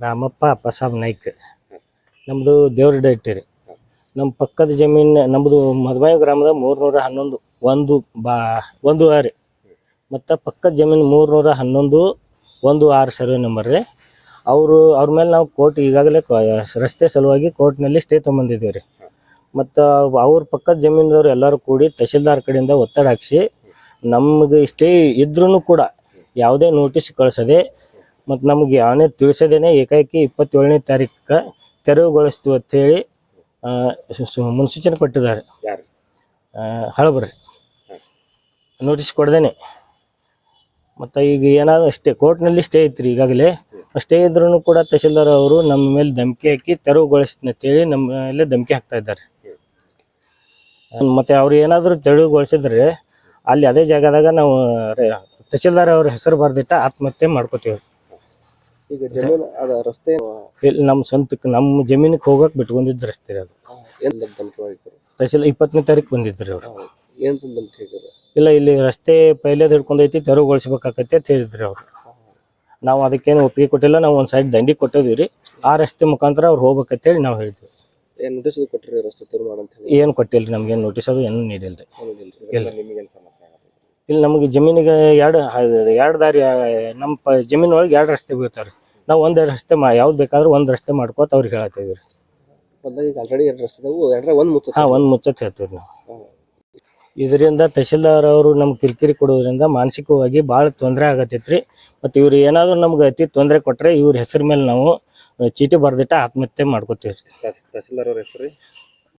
ರಾಮಪ್ಪ ಅಪ್ಪಸಾಬ್ ನಾಯ್ಕ. ನಮ್ಮದು ದೇವ್ರ ರೀ ನಮ್ಮ ಪಕ್ಕದ ಜಮೀನ ನಮ್ಮದು ಮದಮಾಯಿ ಗ್ರಾಮದ ಮೂರ್ನೂರ ಹನ್ನೊಂದು, ಒಂದು ಬಾ, ಒಂದು ಆರು ಮತ್ತು ಪಕ್ಕದ ಜಮೀನು ಮೂರ್ನೂರ ಹನ್ನೊಂದು, ಒಂದು ಆರು ಸರ್ವೆ ನಂಬರ್ ರೀ. ಅವರು, ಅವ್ರ ಮೇಲೆ ನಾವು ಕೋರ್ಟ್ ಈಗಾಗಲೇ ರಸ್ತೆ ಸಲುವಾಗಿ ಕೋರ್ಟ್ನಲ್ಲಿ ಸ್ಟೇ ತೊಗೊಂಬಂದಿದ್ದೀವಿ ರೀ. ಮತ್ತು ಅವ್ರ ಪಕ್ಕದ ಜಮೀನದವ್ರು ಎಲ್ಲರೂ ಕೂಡಿ ತಹಶೀಲ್ದಾರ್ ಕಡೆಯಿಂದ ಒತ್ತಡ ಹಾಕಿಸಿ ನಮಗೆ ಸ್ಟೇ ಇದ್ರೂ ಕೂಡ ಯಾವುದೇ ನೋಟಿಸ್ ಕಳಿಸದೆ ಮತ್ತು ನಮಗೆ ಯಾವನೇ ತಿಳಿಸದೇನೆ ಏಕಾಏಕಿ ಇಪ್ಪತ್ತೇಳನೇ ತಾರೀಕು ತೆರವುಗೊಳಿಸ್ತು ಸು- ಮುನ್ಸೂಚನೆ ಕೊಟ್ಟಿದ್ದಾರೆ. ಹಳಬ್ರಿ ನೋಟಿಸ್ ಕೊಡ್ದೇನೆ. ಮತ್ತು ಈಗ ಏನಾದರೂ ಅಷ್ಟೇ ಕೋರ್ಟ್ನಲ್ಲಿ ಸ್ಟೇ ಇತ್ತು ರೀ ಈಗಾಗಲೇ. ಸ್ಟೇ ಇದ್ರೂ ಕೂಡ ತಹಶೀಲ್ದಾರ್ ಅವರು ನಮ್ಮ ಮೇಲೆ ಧಮಕಿ ಹಾಕಿ ತೆರವುಗೊಳಿಸ್ತೇಳಿ ನಮ್ಮ ಮೇಲೆ ಧಮಕಿ ಹಾಕ್ತಾ ಇದ್ದಾರೆ. ಮತ್ತು ಅವ್ರು ಏನಾದರೂ ತೆರವುಗೊಳಿಸಿದ್ರೆ ಅಲ್ಲಿ ಅದೇ ಜಾಗದಾಗ ನಾವು ತಹಶೀಲ್ದಾರ್ ಅವ್ರ ಹೆಸರು ಬರೆದಿಟ್ಟ ಆತ್ಮಹತ್ಯೆ ಮಾಡ್ಕೋತೀವಿ. ಈಗ ಜಮೀನು ಅದ ರಸ್ತೆ ಇಲ್ಲಿ ನಮ್ಮ ಸ್ವಂತಕ್ಕೆ ನಮ್ಮ ಜಮೀನಿಗೆ ಹೋಗಕ್ಕೆ ಬಿಟ್ಕೊಂಡಿದ್ದು ರಸ್ತೆ ಅದು. ತಹಸೀಲ್ ಧಮಕಿ ಇಪ್ಪತ್ತನೇ ತಾರೀಕು ಬಂದಿದ್ರಿ ಅವ್ರು. ಏನ್ ಧಮಕಿ ಹಾಕಿದ್ರು ಇಲ್ಲ ಇಲ್ಲಿ ರಸ್ತೆ ಪೈಲೇದು ಹಿಡ್ಕೊಂಡೈತಿ ತೆರವುಗೊಳಿಸ್ಬೇಕಾಕತ್ತೆ ಅಂತ ಹೇಳಿದ್ರಿ ಅವ್ರು. ನಾವು ಅದಕ್ಕೇನು ಒಪ್ಪಿಗೆ ಕೊಟ್ಟಿಲ್ಲ ನಾವು ಒಂದು ಸೈಡ್ ದಂಡಿ ಕೊಟ್ಟಿದ್ವಿ ರೀ ಆ ರಸ್ತೆ ಮುಖಾಂತರ ಅವ್ರು ಹೋಗ್ಬೇಕಂತೇಳಿ ನಾವು ಹೇಳಿದ್ವಿ. ಏನ್ ನೋಟಿಸ್ ಕೊಟ್ಟಿರಿ ರಸ್ತೆ ತೆರವು ಮಾಡಂತ ಹೇಳಿ? ಏನು ಕೊಟ್ಟಿಲ್ಲ ರೀ ನಮ್ಗೇನು ನೋಟಿಸ್ ಅದು ಏನು ನೀಡಿಲ್ರಿ. ರೀ ಇಲ್ಲ ನಿಮಗೇನು ಸಮಸ್ಯೆ ಆಗುತ್ತೆ ಇಲ್ಲಿ ನಮಗೆ ಜಮೀನಿಗೆ ಎರಡು ಎರಡು ದಾರಿ ನಮ್ಮ ಪ ಜಮೀನೊಳಗೆ ಎರಡು ರಸ್ತೆ ಬೀಳ್ತಾವೆ ನಾವು ಒಂದು ರಸ್ತೆ ಮಾ ಯಾವ್ದು ಬೇಕಾದ್ರೂ ಒಂದು ರಸ್ತೆ ಮಾಡ್ಕೋತ ಅವ್ರಿಗೆ ಹೇಳತ್ತೀವಿ ರೀ. ಹೊಲ್ದಾಗ ಈಗ ಆಲ್ರೆಡಿ ಎರಡು ರಸ್ತೆ ಎರಡರ ಒಂದು ಮುಚ್ಚ ಹಾಂ ಒಂದು ಮುಚ್ಚತ್ ಹೇಳ್ತೀವಿ ನಾವು. ಇದರಿಂದ ತಹಶೀಲ್ದಾರ್ ಅವರು ನಮ್ಗೆ ಕಿರಿಕಿರಿ ಕೊಡೋದ್ರಿಂದ ಮಾನಸಿಕವಾಗಿ ಭಾಳ ತೊಂದರೆ ಆಗತ್ತೈತ್ರಿ. ಮತ್ತು ಇವ್ರು ಏನಾದರೂ ನಮ್ಗೆ ಅತಿ ತೊಂದರೆ ಕೊಟ್ಟರೆ ಇವ್ರ ಹೆಸರು ಮೇಲೆ ನಾವು ಚೀಟಿ ಬರ್ದಿಟ್ಟ ಆತ್ಮಹತ್ಯೆ ಮಾಡ್ಕೋತೀವಿ ರೀ ತಹಸೀಲ್ದಾರ್ ಅವ್ರ ಹೆಸರು